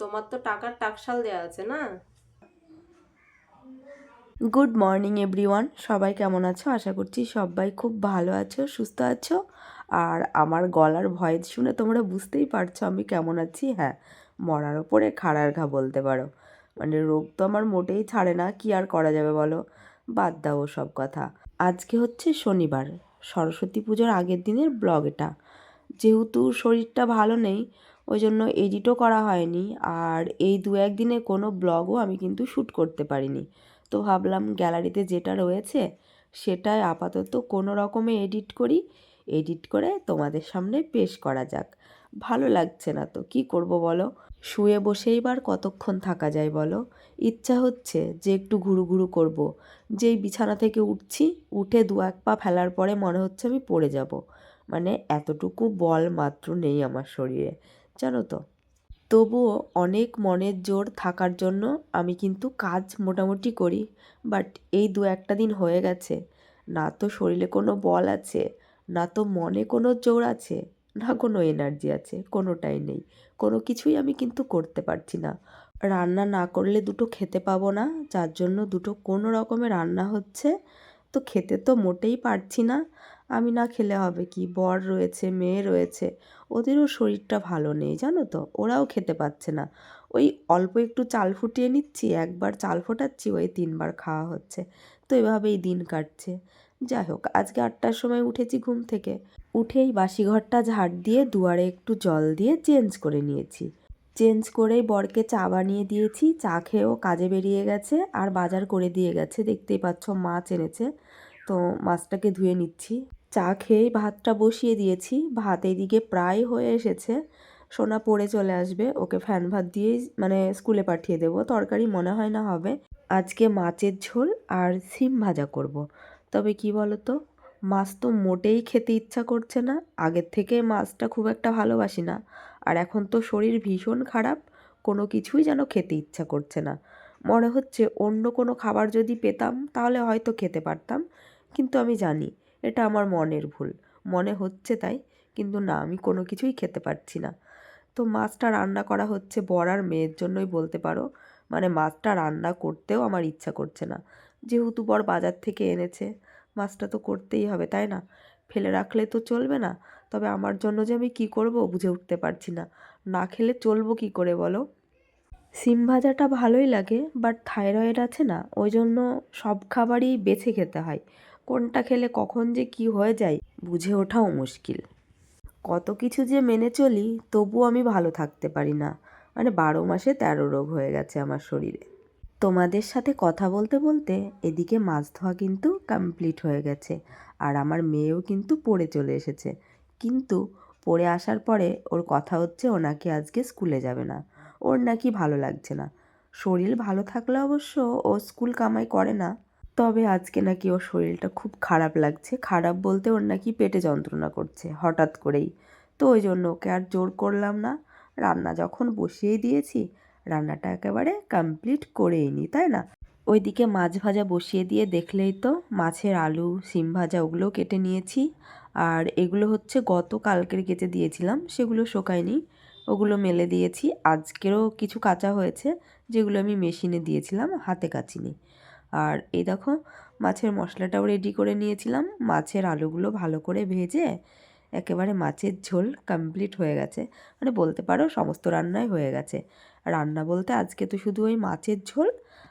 তোমার তো টাকার টাকশাল দেওয়া আছে, না? গুড মর্নিং এভরিওয়ান সবাই কেমন আছো? আশা করছি সবাই খুব ভালো আছো, সুস্থ আছো। আর আমার গলার ভয়েস শুনে তোমরা বুঝতেই পারছ আমি কেমন আছি। হ্যাঁ মরার ওপরে খাড়ার ঘা বলতে পারো। মানে রোগ তো আমার মোটেই ছাড়ে না, কি আর করা যাবে বলো? বাদ দাও সব কথা। আজকে হচ্ছে শনিবার, সরস্বতী পুজোর আগের দিনের ব্লগ এটা। যেহেতু শরীরটা ভালো নেই ওই জন্য এডিটও করা হয়নি। আর এই দু একদিনে কোনো ব্লগও আমি কিন্তু শ্যুট করতে পারিনি। তো ভাবলাম গ্যালারিতে যেটা রয়েছে সেটাই আপাতত কোনো রকমে এডিট করি। এডিট করে তোমাদের সামনে পেশ করা যাক। ভালো লাগছে না তো, কি করব বলো? শুয়ে বসেই বার কতক্ষণ থাকা যায় বলো? ইচ্ছা হচ্ছে যে একটু ঘুরু ঘুরু করব। যেই বিছানা থেকে উঠছি, উঠে দু এক পা ফেলার পরে মনে হচ্ছে আমি পড়ে যাব। মানে এতটুকু বল মাত্র নেই আমার শরীরে। জানো তো? তবুও অনেক মনের জোর থাকার জন্য আমি কিন্তু কাজ মোটামুটি করি বাট এই দু একটা দিন হয়ে গেছে। না তো শরীরে কোনো বল আছে, না তো মনে কোনো জোর আছে, না কোনো এনার্জি আছে, কোনোটাই নেই। কোনো কিছুই আমি কিন্তু করতে পারছি না। রান্না না করলে দুটো খেতে পাবো না, যার জন্য দুটো কোনো রকমে রান্না হচ্ছে, তো খেতে তো মোটেই পারছি না। আমি না খেলে হবে কি? বর রয়েছে, মেয়ে রয়েছে। ওদেরও শরীরটা ভালো নেই, জানো তো? ওরাও খেতে পাচ্ছে না। ওই অল্প একটু চাল ফুটিয়ে নিচ্ছি, একবার চাল ফোটাচ্ছি, ওই তিনবার খাওয়া হচ্ছে। তো এভাবেই দিন কাটছে। যাই হোক, আজকে আটটার সময় উঠেছি ঘুম থেকে। উঠেই বাসি ঘরটা ঝাড় দিয়ে দুয়ারে একটু জল দিয়ে চেঞ্জ করে নিয়েছি। চেঞ্জ করেই বরকে চা বানিয়ে দিয়েছি। চা খেয়েও কাজে বেরিয়ে গেছে আর বাজার করে দিয়ে গেছে। দেখতেই পাচ্ছ, মাছ এনেছে। তো মাছটাকে ধুয়ে নিচ্ছি। চা খেয়েই ভাতটা বসিয়ে দিয়েছি। ভাত এইদিকে প্রায় হয়ে এসেছে। সোনা পড়ে চলে আসবে। ওকে ফ্যান ভাত দিয়েই মানে স্কুলে পাঠিয়ে দেবো। তরকারি মনে হয় না হবে। আজকে মাছের ঝোল আর সিম ভাজা করব। তবে কি বলো তো মাছ তো মোটেই খেতে ইচ্ছা করছে না। আগের থেকে মাছটা খুব একটা ভালোবাসি না। আর এখন তো শরীর ভীষণ খারাপ। কোনো কিছুই যেন খেতে ইচ্ছা করছে না। মনে হচ্ছে অন্য কোনো খাবার যদি পেতাম, তাহলে হয়তো খেতে পারতাম। কিন্তু আমি জানি এটা আমার মনের ভুল। মনে হচ্ছে তাই, কিন্তু না, আমি কোনো কিছুই খেতে পারছি না। তো মাছটা রান্না করা হচ্ছে বর আর মেয়ের জন্যই বলতে পারো। মানে মাছটা রান্না করতেও আমার ইচ্ছা করছে না। যেহেতু বর বাজার থেকে এনেছে, মাছটা তো করতেই হবে, তাই না? ফেলে রাখলে তো চলবে না, তবে আমার জন্য যে আমি কী করব বুঝে উঠতে পারছি না। না খেলে চলবো কী করে বলো? সিম ভাজাটা ভালোই লাগে বাট থাইরয়েড আছে না, ওই জন্য সব খাবারই বেছে খেতে হয়। কোনটা খেলে কখন যে কি হয়ে যায় বুঝে ওঠাও মুশকিল। কত কিছু যে মেনে চলি তবুও আমি ভালো থাকতে পারি না। মানে বারো মাসে তেরো রোগ হয়ে গেছে আমার শরীরে। তোমাদের সাথে কথা বলতে বলতে এদিকে মাছ ধোয়া কিন্তু কমপ্লিট হয়ে গেছে। আর আমার মেয়েও কিন্তু পড়ে চলে এসেছে। কিন্তু পড়ে আসার পরে ওর কথা হচ্ছে ও নাকি আজকে স্কুলে যাবে না। ওর নাকি ভালো লাগছে না। শরীর ভালো থাকলে অবশ্য ও স্কুল কামাই করে না। তবে আজকে নাকি ওর শরীরটা খুব খারাপ লাগছে। খারাপ বলতে ওর নাকি পেটে যন্ত্রণা করছে হঠাৎ করেই। তো ওই জন্য ওকে আর জোর করলাম না। রান্না যখন বসিয়েই দিয়েছি, রান্নাটা একেবারে কমপ্লিট করেই নি, তাই না? ওইদিকে মাছ ভাজা বসিয়ে দিয়ে দেখলেই তো মাছের আলু সিম ভাজা ওগুলো কেটে নিয়েছি। আর এগুলো হচ্ছে গত কালকের কেটে দিয়েছিলাম, সেগুলো শোকায়নি। ওগুলো মেলে দিয়েছি। আজকেরও কিছু কাঁচা হয়েছে, যেগুলো আমি মেশিনে দিয়েছিলাম, হাতে কাচিনি। আর এই দেখো, মাছের মশলাটাও রেডি করে নিয়েছিলাম। মাছের আলুগুলো ভালো করে ভেজে একেবারে মাছের ঝোল কমপ্লিট হয়ে গেছে। মানে বলতে পারো সমস্ত রান্নাই হয়ে গেছে। রান্না বলতে আজকে তো শুধু ওই মাছের ঝোল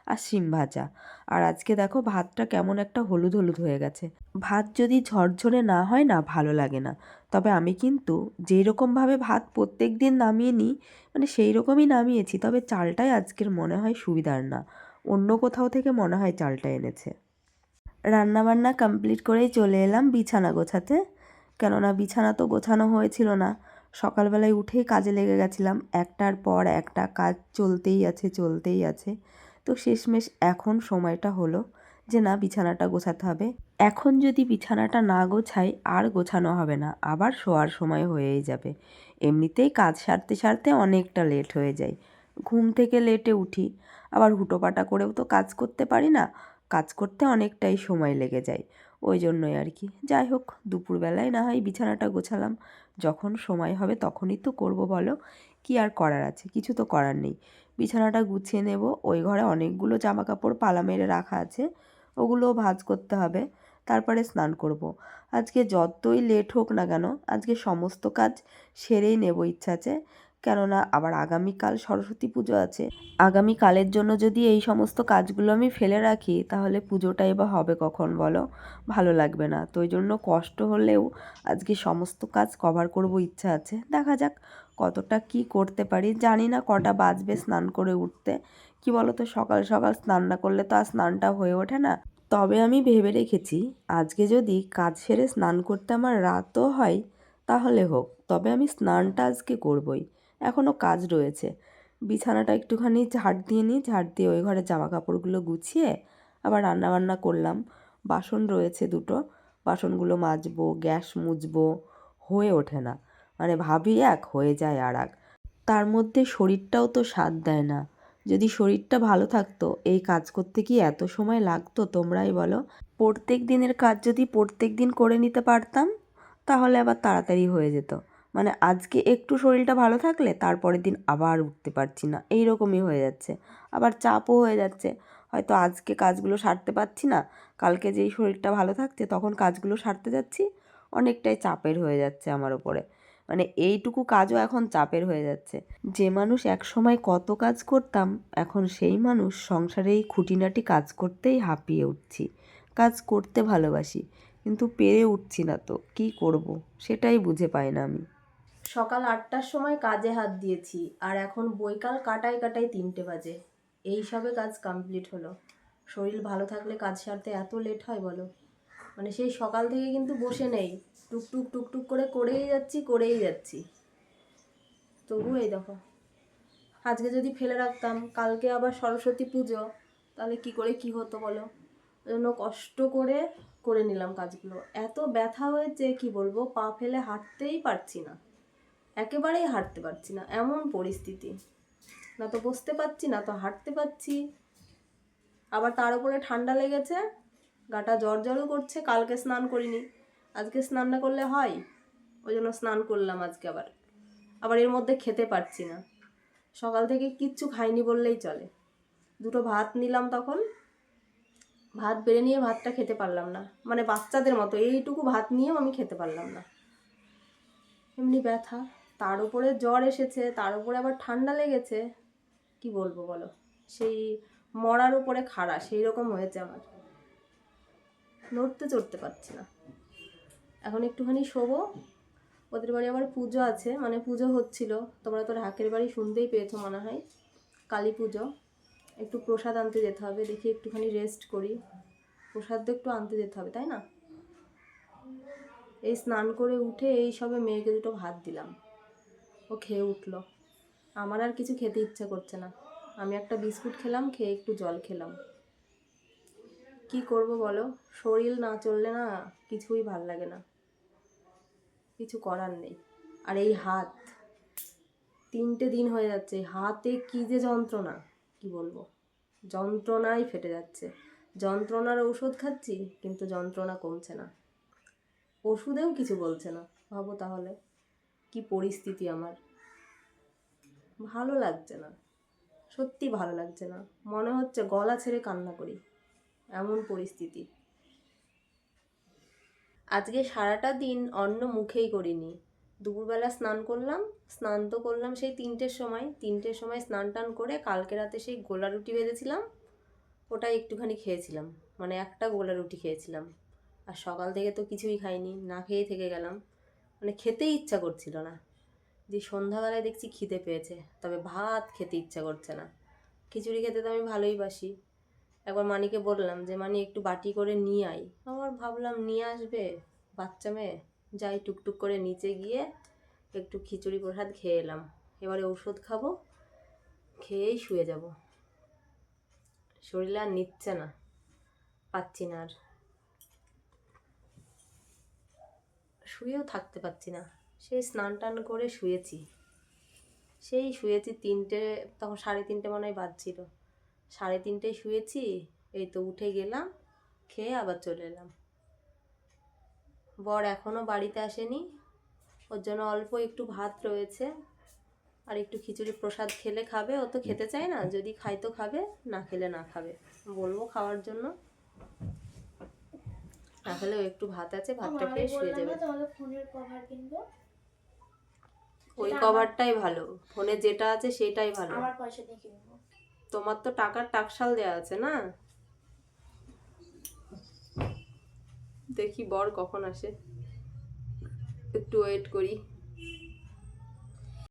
আর শিম ভাজা। আর আজকে দেখো ভাতটা কেমন একটা হলুদ হলুদ হয়ে গেছে। ভাত যদি ঝরঝরে না হয় না ভালো লাগে না। তবে আমি কিন্তু যেই রকমভাবে ভাত প্রত্যেক দিন নামিয়ে নিই মানে সেই রকমই নামিয়েছি। তবে চালটাই আজকের মনে হয় সুবিধার না। অন্য কোথাও থেকে মনে হয় চালটা এনেছে। রান্নাবান্না কমপ্লিট করেই চলে এলাম বিছানা গোছাতে। কেননা বিছানা তো গোছানো হয়েছিল না। সকালবেলায় উঠেই কাজে লেগে গেছিলাম। একটার পর একটা কাজ চলতেই আছে চলতেই আছে। তো শেষমেশ এখন সময়টা হলো যে না, বিছানাটা গোছাতে হবে। এখন যদি বিছানাটা না গোছাই, আর গোছানো হবে না। আবার শোয়ার সময় হয়েই যাবে। এমনিতেই কাজ সারতে সারতে অনেকটা লেট হয়ে যায়। ঘুম থেকে লেটে উঠি। আবার হুটোপাটা করেও তো কাজ করতে পারি না। কাজ করতে অনেকটাই সময় লেগে যায়। ওই জন্যই আর কি। যাই হোক, দুপুরবেলায় না হয় বিছানাটা গোছালাম। যখন সময় হবে তখনই তো করব বলো। কি আর করার আছে? কিছু তো করার নেই। বিছানাটা গুছিয়ে নেব। ওই ঘরে অনেকগুলো জামা কাপড় পালা মেরে রাখা আছে। ওগুলোও ভাঁজ করতে হবে। তারপরে স্নান করব। আজকে যতই লেট হোক না কেন, আজকে সমস্ত কাজ সেরেই নেব ইচ্ছা আছে। কেননা আবার আগামীকাল সরস্বতী পুজো আছে। আগামীকালের জন্য যদি এই সমস্ত কাজগুলো আমি ফেলে রাখি, তাহলে পুজোটাই বা হবে কখন বলো? ভালো লাগবে না। তো ওই জন্য কষ্ট হলেও আজকে সমস্ত কাজ কভার করব ইচ্ছা আছে। দেখা যাক কতটা কি করতে পারি। জানি না কটা বাজবে স্নান করে উঠতে। কি বলো তো সকাল সকাল স্নান না করলে তো আর স্নানটা হয়ে ওঠে না। তবে আমি ভেবে রেখেছি, আজকে যদি কাজ সেরে স্নান করতে আমার রাতও হয়, তাহলে হোক। তবে আমি স্নানটা আজকে করবই। এখনও কাজ রয়েছে। বিছানাটা একটুখানি ঝাড় দিয়ে নিই, ঝাড় দিয়ে ওই ঘরে জামা কাপড়গুলো গুছিয়ে আবার রান্না বান্না করলাম। বাসন রয়েছে দুটো, বাসনগুলো মাজবো, গ্যাস মুছবো, হয়ে ওঠে না। মানে ভাবি এক, হয়ে যায় আর এক। তার মধ্যে শরীরটাও তো সাথ দেয় না। যদি শরীরটা ভালো থাকতো, এই কাজ করতে কি এত সময় লাগতো তোমরাই বলো? প্রত্যেক দিনের কাজ যদি প্রত্যেক দিন করে নিতে পারতাম, তাহলে আবার তাড়াতাড়ি হয়ে যেত। মানে আজকে একটু শরীরটা ভালো থাকলে তারপরের দিন আবার উঠতে পারছি না। এই রকমই হয়ে যাচ্ছে। আবার চাপও হয়ে যাচ্ছে। হয়তো আজকে কাজগুলো সারতে পারছি না। কালকে যেই শরীরটা ভালো থাকছে তখন কাজগুলো সারতে যাচ্ছি। অনেকটাই চাপের হয়ে যাচ্ছে আমার ওপরে মানে এইটুকু কাজও এখন চাপের হয়ে যাচ্ছে। যে মানুষ এক সময় কত কাজ করতাম, এখন সেই মানুষ সংসারে এই খুঁটিনাটি কাজ করতেই হাঁপিয়ে উঠছি। কাজ করতে ভালোবাসি, কিন্তু পেরে উঠছি না তো, কী করব? সেটাই বুঝে পাই না আমি। সকাল আটটার সময় কাজে হাত দিয়েছি, আর এখন বৈকাল কাটায় কাটায় তিনটে বাজে। এই সবে কাজ কমপ্লিট হলো। শরীর ভালো থাকলে কাজ সারতে এত লেট হয় বলো? মানে সেই সকাল থেকে কিন্তু বসে নেই। টুকটুক টুকটুক করে করেই যাচ্ছি করেই যাচ্ছি। তবু এই দেখো। আজকে যদি ফেলে রাখতাম, কালকে আবার সরস্বতী পুজো, তাহলে কি করে কি হতো বলো? জন্য কষ্ট করে করে নিলাম কাজগুলো। এত ব্যথা হয়েছে, কি বলব? পা ফেলে হাঁটতেই পারছি না। একেবারেই হাঁটতে পারছি না, এমন পরিস্থিতি। না তো বসতে পারছি, না তো হাঁটতে পারছি। আবার তার উপরে ঠান্ডা লেগেছে, গাটা জ্বর জ্বরও করছে, কালকে স্নান করিনি। আজকে স্নান না করলে হয়? ওই জন্য স্নান করলাম আজকে আবার। আবার এর মধ্যে খেতে পারছি না। সকাল থেকে কিচ্ছু খাইনি বললেই চলে। দুটো ভাত নিলাম তখন। ভাত বেড়ে নিয়ে ভাতটা খেতে পারলাম না। মানে বাচ্চাদের মতো, এইটুকু ভাত নিয়েও আমি খেতে পারলাম না। এমনি ব্যথা। তার উপরে জ্বর এসেছে, তার উপরে আবার ঠান্ডা লেগেছে। কি বলব বলো? সেই মরার উপরে খাড়া সেই রকম হয়েছে আমার। নড়তে চড়তে পারছি না। এখন একটুখানি শোবো। ওদের বাড়ি আবার পুজো আছে মানে পুজো হচ্ছিল। তোমরা তো ঢাকের বাড়ি শুনতেই পেয়েছ মনে হয়। কালী পুজো। একটু প্রসাদ আনতে যেতে হবে, দেখি একটুখানি রেস্ট করি। প্রসাদ তো একটু আনতে যেতে হবে, তাই না? এই স্নান করে উঠে এই সবে মেয়েকে দুটো ভাত দিলাম। ও খেয়ে উঠল। আমার আর কিছু খেতে ইচ্ছা করছে না। আমি একটা বিস্কুট খেলাম, খেয়ে একটু জল খেলাম। কি করব বলো? শরীর না চললে না কিছুই ভালো লাগে না। কিছু করার নেই। আর এই হাত, তিনটে দিন হয়ে যাচ্ছে। হাতে কি যে যন্ত্রণা, কি বলব? যন্ত্রণাই ফেটে যাচ্ছে। যন্ত্রণার ঔষধ খাচ্ছি, কিন্তু যন্ত্রণা কমছে না। ওষুধেও কিছু বলছে না। ভাবো তাহলে। কি পরিস্থিতি আমার? ভালো লাগছে না। সত্যি ভালো লাগছে না। মনে হচ্ছে গলা ছেড়ে কান্না করি। এমন পরিস্থিতি। আজকে সারাটা দিন অন্য মুখেই করিনি। দুপুরবেলা স্নান করলাম, স্নান তো করলাম সেই তিনটের সময়। তিনটের সময় স্নান টান করে কালকে রাতে সেই গোলা রুটি ভেজেছিলাম। ওটাই একটুখানি খেয়েছিলাম। মানে একটা গোলা রুটি খেয়েছিলাম। আর সকাল থেকে তো কিছুই খাইনি, না খেয়ে থেকে গেলাম। মানে খেতেই ইচ্ছা করছিল না। যে সন্ধ্যাবেলায় দেখছি খিদে পেয়েছে, তবে ভাত খেতে ইচ্ছা করছে না। খিচুড়ি খেতে তো আমি ভালোই বাসি। একবার মানিকে বললাম যে, মানি, একটু বাটি করে নিয়ে আই আবার ভাবলাম, নিয়ে আসবে বাচ্চা মেয়ে? যাই টুকটুক করে নিচে গিয়ে একটু খিচুড়ি প্রসাদ খেয়ে এলাম। এবারে ওষুধ খাব, খেয়েই শুয়ে যাব। শরীরে আর নিচ্ছে না, পাচ্ছি না আর। শুয়েও থাকতে পারছি না। সেই স্নান টান করে শুয়েছি। সেই শুয়েছি তিনটে, তখন সাড়ে তিনটে মনে হয় বাজছিল। সাড়ে তিনটেয় শুয়েছি, এই তো উঠে গেলাম, খেয়ে আবার চলে এলাম। বর এখনও বাড়িতে আসেনি। ওর জন্য অল্প একটু ভাত রয়েছে। আর একটু খিচুড়ি প্রসাদ খেলে খাবে। ও তো খেতে চায় না। যদি খাই তো খাবে, না খেলে না খাবে। বলব খাওয়ার জন্য। না খেলে একটু ভাত আছে ভাতটা খেয়ে শুয়ে যাবে। ফোনের কভার কিনবো। ওই কভারটাই ভালো। ফোনে যেটা আছে সেটাই ভালো। আমার পয়সা দিয়ে কিনবো। তোমার তো টাকার টাকশাল দেয়া আছে না? দেখি বর কখন আসে। একটু ওয়েট করি।